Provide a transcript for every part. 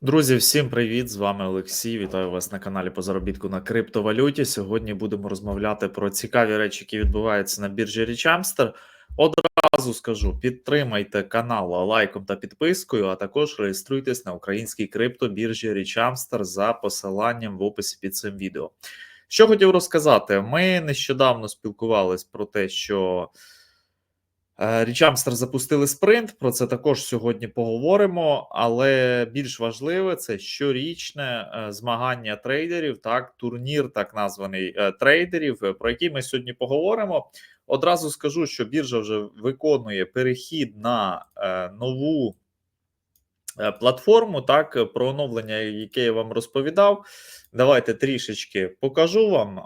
Друзі, всім привіт! З вами Олексій. Вітаю вас на каналі по заробітку на криптовалюті. Сьогодні будемо розмовляти про цікаві речі, які відбуваються на біржі Річамстер. Одразу скажу: підтримайте канал лайком та підпискою, а також реєструйтесь на українській криптобіржі Річамстер за посиланням в описі під цим відео. Що хотів розказати, ми нещодавно спілкувались про те, що. Е, Річамстер запустили спринт. Про це також сьогодні поговоримо. Але більш важливе це щорічне е, змагання трейдерів, так, турнір, так названий е, трейдерів, про який ми сьогодні поговоримо. Одразу скажу, що біржа вже виконує перехід на нову платформу, так, е, про оновлення, яке я вам розповідав. Давайте трішечки покажу вам.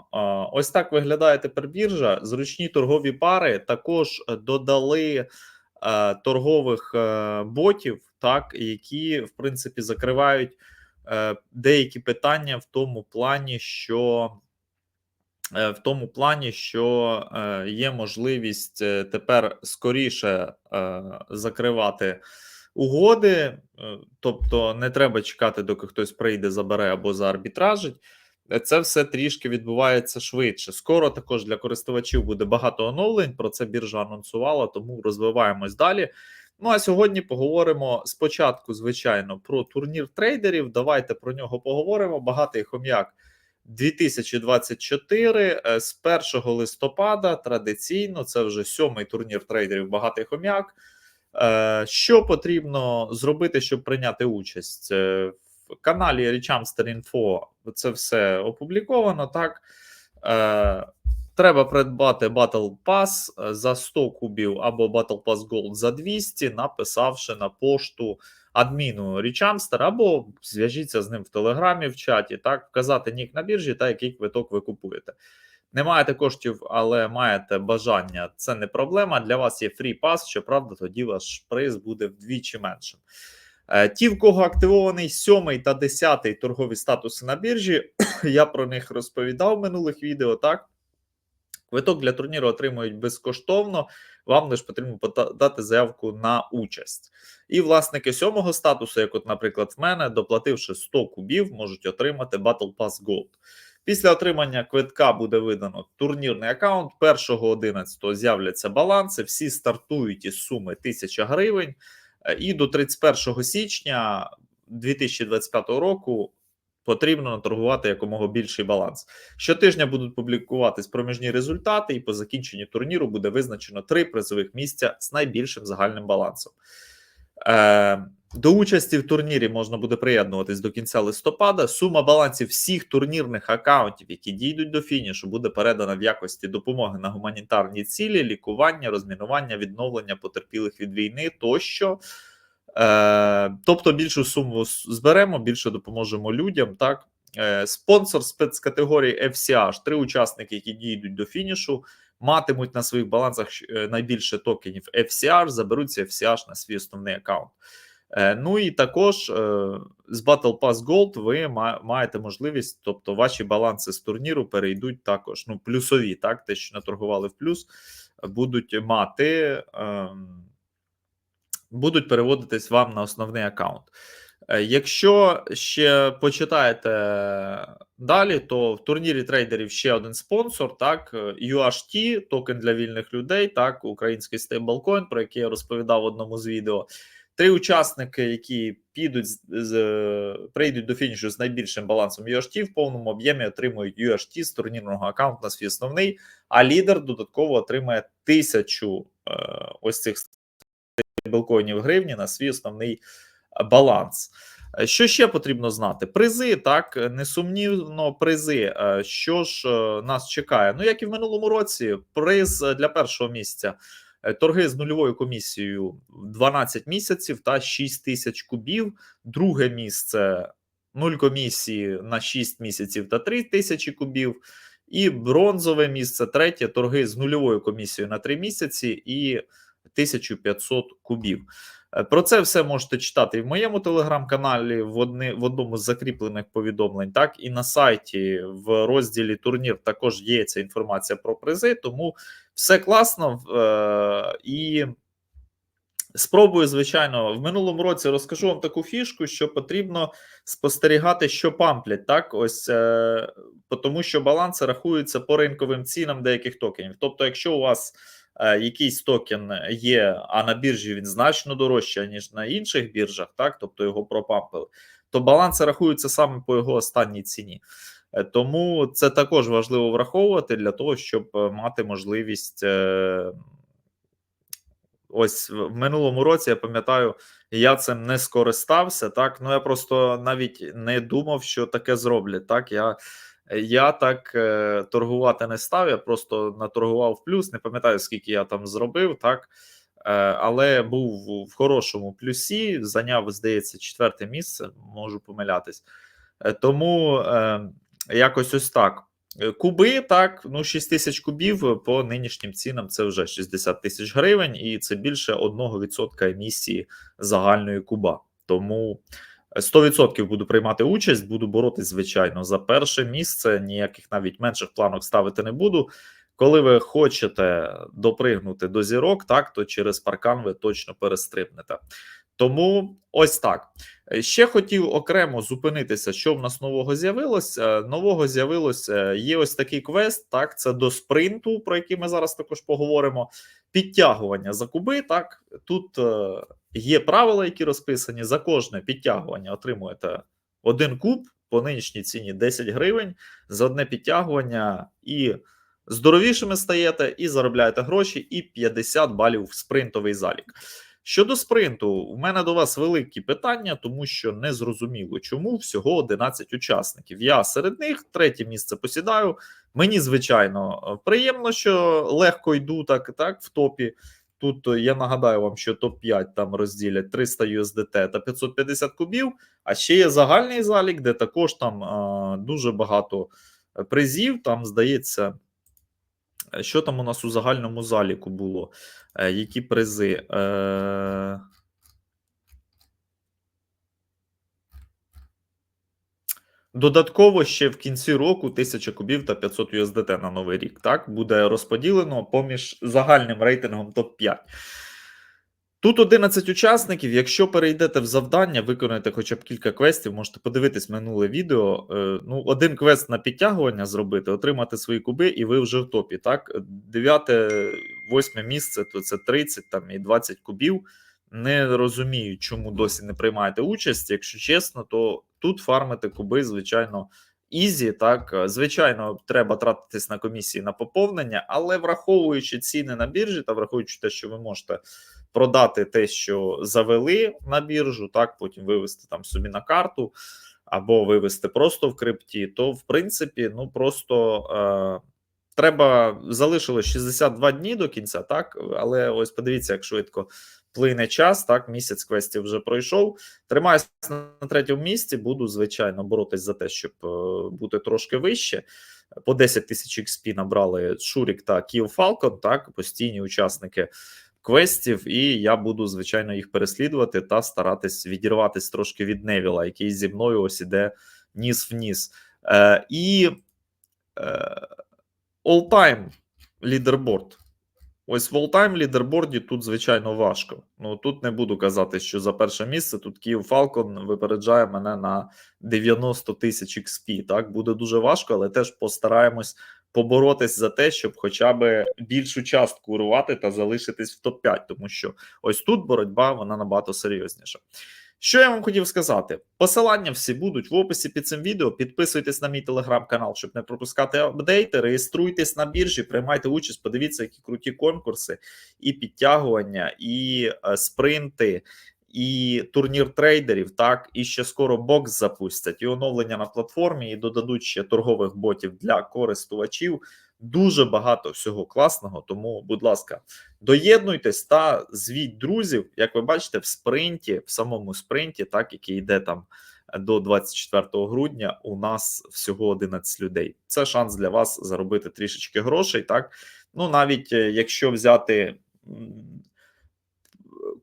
Ось так виглядає тепер біржа. Зручні торгові пари також додали е, торгових ботів, так, які, в принципі, закривають деякі питання в тому плані, що. В тому плані, що є можливість тепер скоріше закривати угоди, е, тобто не треба чекати, доки хтось прийде, забере або заарбітражить. Це все трішки відбувається швидше. Скоро також для користувачів буде багато оновлень. Про це біржа анонсувала, тому розвиваємось далі. Ну а сьогодні поговоримо спочатку, звичайно, про турнір трейдерів. Давайте про нього поговоримо. Багатий хом'як 2024 е, з 1 листопада. Традиційно це вже сьомий турнір трейдерів. Багатий хом'як. Е, що потрібно зробити, щоб прийняти участь е, в каналі Info Це все опубліковано. Так е, треба придбати Battle Pass за 100 кубів або Battle Pass Gold за 200, написавши на пошту адміну Richamster, або зв'яжіться з ним в телеграмі в чаті, так вказати нік на біржі та який квиток ви купуєте. Не маєте коштів, але маєте бажання. Це не проблема. Для вас є фрі пас, щоправда, тоді ваш приз буде вдвічі меншим. Е, ті, в кого активований сьомий та десятий торгові статуси на біржі, я про них розповідав в минулих відео. Так, квиток для турніру отримують безкоштовно. Вам лише потрібно подати заявку на участь. І власники сьомого статусу, як, от, наприклад, в мене, доплативши 100 кубів, можуть отримати Battle Pass Gold. Після отримання квитка буде видано турнірний аккаунт. 1.11 з'являться баланси. Всі стартують із суми 1000 гривень, е, і до 31 січня 2025 року. Потрібно торгувати якомога більший баланс. Щотижня будуть публікуватись проміжні результати, і по закінченню турніру буде визначено три призових місця з найбільшим загальним балансом. Е, до участі в турнірі можна буде приєднуватись до кінця листопада. Сума балансів всіх турнірних акаунтів, які дійдуть до фінішу, буде передана в якості допомоги на гуманітарні цілі, лікування, розмінування, відновлення потерпілих від війни тощо. Е, Тобто більшу суму зберемо, більше допоможемо людям. Так, е, спонсор спецкатегорії FCH, три учасники, які дійдуть до фінішу, матимуть на своїх балансах е, найбільше токенів FCH, заберуться FCH на свій основний аккаунт. Е, ну і також е, з Battle Pass Gold ви маєте можливість, тобто ваші баланси з турніру перейдуть також. Ну, плюсові, так, те, що наторгували в плюс, будуть мати, ем, будуть переводитись вам на основний аккаунт. Е, якщо ще почитаєте далі, то в турнірі трейдерів ще один спонсор, так, UHT, токен для вільних людей, так, український стейблкоін, про який я розповідав в одному з відео. Три учасники, які підуть з прийдуть до фінішу з найбільшим балансом UHT, в повному об'ємі отримують UHT з турнірного аккаунту на свій основний, а лідер додатково отримає тисячу е, ось цих стейблкоїнів гривні на свій основний баланс. Що ще потрібно знати? Призи, так, несумнівно, призи. Е, що ж е, нас чекає? Ну, як і в минулому році, приз для першого місця. Е, торги з нульовою комісією 12 місяців та 6 тисяч кубів. Друге місце 0 комісії на 6 місяців та 3 тисячі кубів. І бронзове місце третє торги з нульовою комісією на 3 місяці і 1500 кубів. Е, про це все можете читати і в моєму телеграм-каналі в одни, в одному з закріплених повідомлень, так і на сайті в розділі турнір також є ця інформація про призи. Тому все класно е, і Спробую, звичайно, в минулому році розкажу вам таку фішку, що потрібно спостерігати, що памплять, так ось е, тому, що баланси рахуються по ринковим цінам деяких токенів. Тобто, якщо у вас якийсь токен є, а на біржі він значно дорожче, ніж на інших біржах, так тобто його пропампили, то баланси рахуються саме по його останній ціні. Е, Тому це також важливо враховувати для того, щоб е, мати можливість. Е, Ось в минулому році я пам'ятаю, я цим не скористався. Так, ну я просто навіть не думав, що таке зроблять. Так, я я так е, торгувати не став. Я просто наторгував в плюс. Не пам'ятаю, скільки я там зробив, так е, але був в хорошому плюсі. Зайняв, здається, четверте місце. Можу помилятись. Е, тому якось ось так. Куби так, ну 6 тисяч кубів по нинішнім цінам це вже 60 тисяч гривень, і це більше 1% емісії загальної куба. Тому 100% буду приймати участь, буду боротись, звичайно, за перше місце. Ніяких навіть менших планок ставити не буду. Коли ви хочете допригнути до зірок, так то через паркан ви точно перестрибнете. Тому ось так. Ще хотів окремо зупинитися, що в нас нового з'явилося. Нового з'явилося є ось такий квест. Так, це до спринту, про який ми зараз також поговоримо. Підтягування за куби. Так, тут е, є правила, які розписані. За кожне підтягування отримуєте один куб по нинішній ціні 10 гривень за одне підтягування і. Здоровішими стаєте і заробляєте гроші, і 50 балів в спринтовий залік. Щодо спринту, у мене до вас великі питання, тому що не зрозуміло, чому всього 11 учасників. Я серед них третє місце посідаю. Мені, звичайно, приємно, що легко йду так, так в топі. Тут я нагадаю вам, що топ-5 там розділять 300 USDT та 550 кубів. А ще є загальний залік, де також там а, дуже багато призів. Там здається, що там у нас у загальному заліку було? Е, які призи? Е... Додатково ще в кінці року 1000 кубів та 500 USDT на новий рік. Так, буде розподілено поміж загальним рейтингом топ-5. Тут 11 учасників. Якщо перейдете в завдання, виконаєте хоча б кілька квестів, можете подивитись минуле відео. Е, ну, один квест на підтягування зробити, отримати свої куби, і ви вже в топі. Так, дев'яте, восьме місце, то це 30 там і 20 кубів. Не розумію, чому досі не приймаєте участь. Якщо чесно, то тут фармити куби, звичайно, ізі. Так, звичайно, треба тратитись на комісії на поповнення, але враховуючи ціни на біржі та враховуючи те, що ви можете продати те, що завели на біржу, так потім вивести там собі на карту, або вивести просто в крипті, то в принципі, ну просто е, треба залишилось 62 дні до кінця, так але ось подивіться, як швидко. Плине час, так, місяць квестів вже пройшов. Тримаюся на третьому місці, буду, звичайно, боротись за те, щоб е, бути трошки вище. По 10 тисяч XP набрали Шурік та Кіо Фалкон, так, постійні учасники квестів, і я буду, звичайно, їх переслідувати та старатись відірватися трошки від Невіла, який зі мною ось іде ніс в ніс. Е, І е, all-time лідерборд. Ось в all-time лідерборді тут, звичайно, важко. Ну тут не буду казати, що за перше місце тут Київ Фалкон випереджає мене на 90 тисяч XP. Так буде дуже важко, але теж постараємось поборотись за те, щоб хоча б більшу частку урвати та залишитись в топ-5, тому що ось тут боротьба вона набагато серйозніша. Що я вам хотів сказати? Посилання всі будуть в описі під цим відео. Підписуйтесь на мій телеграм-канал, щоб не пропускати апдейти. Реєструйтесь на біржі, приймайте участь, подивіться, які круті конкурси, і підтягування, і е, спринти, і турнір трейдерів. Так, і ще скоро бокс запустять, і оновлення на платформі, і додадуть ще торгових ботів для користувачів. Дуже багато всього класного. Тому, будь ласка, доєднуйтесь та звіть друзів, як ви бачите, в спринті, в самому спринті, так який йде там до 24 грудня. У нас всього 11 людей. Це шанс для вас заробити трішечки грошей. Так, ну навіть е, якщо взяти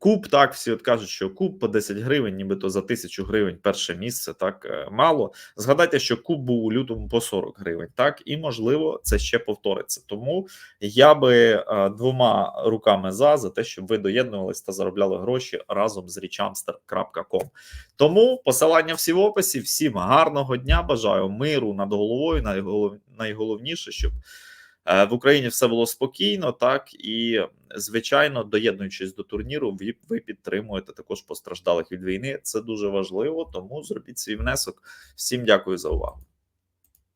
куб, так всі от кажуть, що куб по 10 гривень, нібито за тисячу гривень перше місце, так е, мало. Згадайте, що куб був у лютому по 40 гривень, так і можливо це ще повториться. Тому я би е, двома руками за за те, щоб ви доєднувались та заробляли гроші разом з richamster.com. Тому посилання всі в описі. Всім гарного дня. Бажаю миру над головою. Найголов... Найголовніше, щоб в Україні все було спокійно, так і звичайно, доєднуючись до турніру, ви, ви підтримуєте також постраждалих від війни. Це дуже важливо. Тому зробіть свій внесок. Всім дякую за увагу.